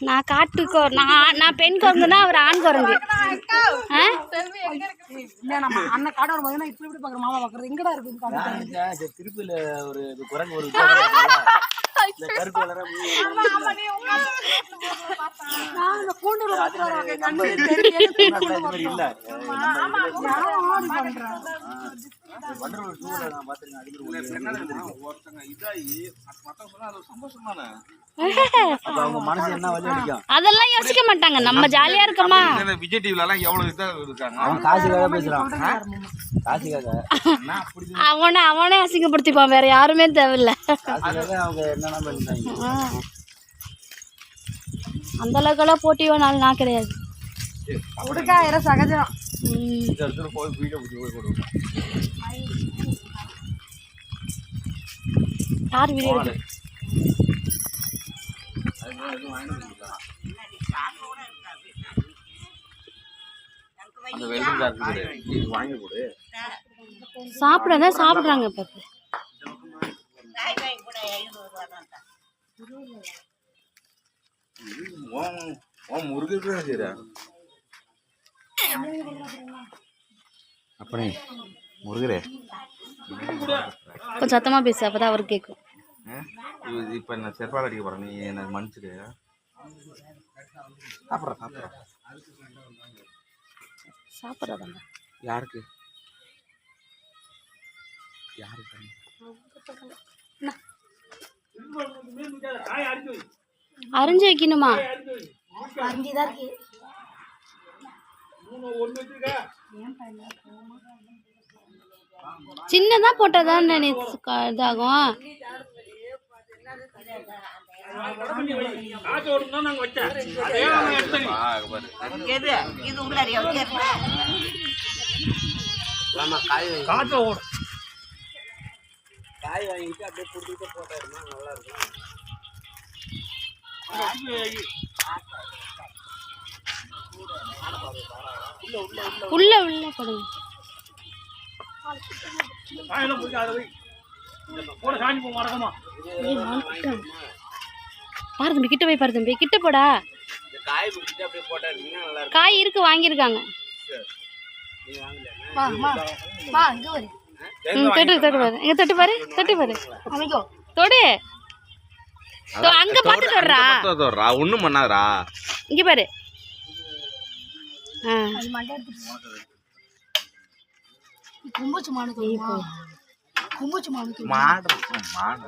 நான் காட்டு கொ நான் நான் பெண் குரங்குனா அவர் ஆண் குரங்கு. ஆ? இல்ல நம்ம அண்ணன் காடோட பார்த்தீங்கன்னா இப்படி இப்படி பாக்குற மாமா பாக்குறது? எங்கடா இருக்கு திருப்பியில ஒரு குரங்கு ஒரு? இந்த கருப்பு கலரா நான் இந்த கூண்டுல பார்த்து வராங்க நம்ம கண்ணு இது தெரியும் மாதிரி இல்ல. யாரும் ஆடி பண்றா. வண்டலூர் ஜூல நான் பாத்துருக்கேன் அடிக்கடி ஒருத்தங்க இதாகி மத்தவங்க சொன்னா அது சந்தோஷம் தானே? அப்ப அவங்க மனசு என்ன வழி அடிக்கும். அதெல்லாம் யோசிக்க மாட்டாங்க. நம்ம ஜாலியா இருக்கோமா? இந்த விஜய் டிவில எல்லாம் எவ்வளவு இதா இருக்காங்க? அவன் காசுக்காக பேசுறான் காசுக்காக. அவனை அவனே அசிங்கப்படுத்திப்பான். வேற யாருமே தேவையில்ல. அவங்க என்னென்ன ஆ. அந்த அளவுக்கெல்லாம் போட்டி வேணாலும் நான் கிடையாது. உடுக்காயிரம் சகஜம். யார் வீடியோ சாப்பிடாத சாப்பிட்றாங்க இப்போ. அப்பனே முருகரே. கொஞ்சம் சத்தமா பேசு அப்பதான் அவருக்கு கேட்கும் இப்போ நான் செருப்பால் அடிக்க போகிறேன் நீ என்னை மன்னிச்சிடு. சாப்பிட்றேன் சாப்பிட்றேன் சாப்பிட்றதாங்க. யாருக்கு? யாருக்கு? அரிஞ்சு வைக்கணுமா? சின்னதா போட்டாதான் இதாகும். எது இது உள்ளாரியா காய் வாங்கிட்டு அப்படியே கொடுத்துட்டு போட்டாருமா நல்லா இருக்கும்? உள்ள உள்ள போடுங்க. கிட்ட. பாரு தம்பி கிட்ட போய் பாரு தம்பி. கிட்ட போடா. காய் இருக்கு வாங்கியிருக்காங்க. மா தொட்டு தொட்டு பாரு. இங்க தொட்டு பாரு தொட்டு பாரு. அமைக்கோ. தொடு. தொ- அங்க பார்த்து தொடுறா. ஒண்ணும் பண்ணாதரா இங்க பாரு. ஆ. கும்பச்சு மானுக்கு கும்பச்சு மானுக்கு மாடு இருக்கும், மாடு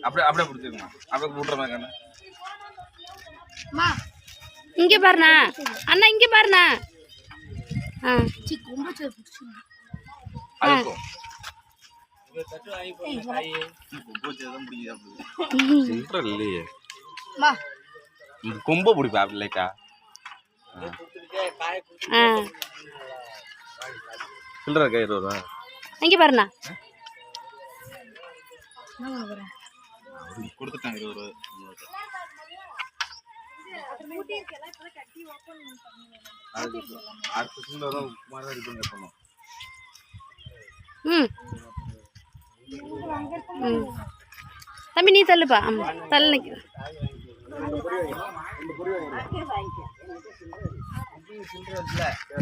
அப்படியே அப்படியே பிடிச்சிருக்கணும் அப்படியே விட்டுற மாதிரி கண்ணு. மா. இங்க பாருண்ணா. அண்ணா இங்க பாருண்ணா. ஆ. சி கும்பச்சு பிடிச்சு அதுக்கும் கொம்ப பிடிப்பா ஆ. சில்லற கை இருபது ரூபா இங்க பாருண்ணா. கொடுத்துட்டாங்க இருபது அதுக்கு அடுத்த சில்லற தான் மாதிரி தான் ரிப்பன் கட்டணும் ம். ம். தம்பி நீ தள்ளுப்பா. ஆமா தள்ளு நிக்க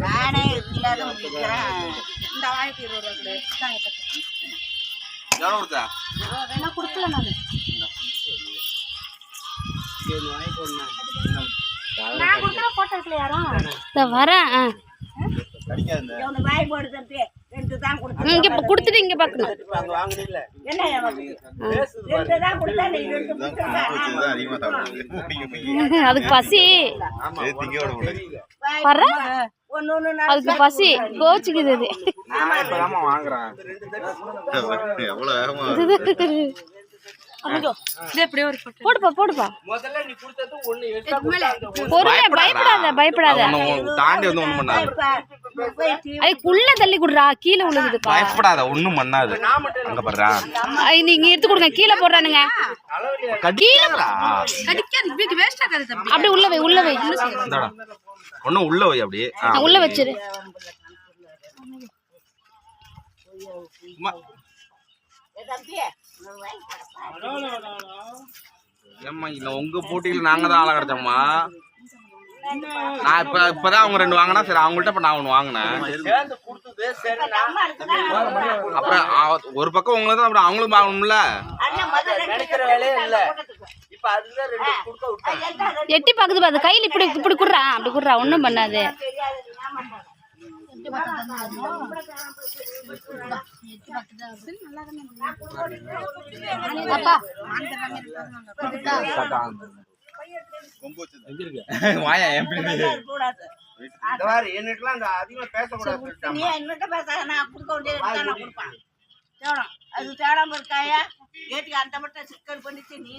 நானே இல்லாத இந்த ஆயிரத்தி இருபது ரூபா கொடுத்தா கொடுக்கல நான் நான் கொடுத்தா யாரும் வரேன் ஆ வாய் போடு இங்க கொடுத்துட்டு இங்க சாப்பிடுறது அதுக்கு பசி. வர ஒண்ணு ஒண்ணு நான் அதுக்கு பசி. கோச்சுக்குது அது. போடுப்பா போடுப்பா. முதல்ல நீ கொடுத்தது ஒண்ணு எடுத்தா பொறுமையா பயப்படாத பயப்படாத. தாண்டி வந்து ஒன்றும் பண்ணாது. அதுக்குள்ள தள்ளி கொடுறா கீழே விழுகுதுப்பா. பயப்படாத ஒன்றும் பண்ணாது. அங்க நீங்க எடுத்து கொடுங்க கீழே போடுறானுங்க. கடிக்காதடா. அப்படியே உள்ள வை உள்ள வை. உள்ள அப்படியே. உள்ள வச்சிரு. தம்பி. ஏம்மா இல்ல உங்க போட்டியில நாங்க தான் ஆள கிடைச்சோம்மா. நான் இப்ப இப்பதான் அவங்க ரெண்டு வாங்கினா சரி அவங்கள்ட்ட இப்ப நான் ஒண்ணு வாங்கினேன். அப்புறம் ஒரு பக்கம் உங்களுக்கு தான் அப்புறம் அவங்களும் வாங்கணும்ல. எட்டி பக்கத்து பாது கையில் இப்படி இப்படி குடுறா அப்படி குடுறா ஒன்றும் பண்ணாது. வாயா என் என்னட்டுலாம் அதிகமா பேசக்கூடாது நீ என்னட்ட பேசாத நான் கொடுக்க வேண்டியது நான் கொடுப்பேன். அது தேடாம இருக்காயா? கேட்டுக்கு அந்த மட்டும் சிக்கல் பண்ணிச்சு நீ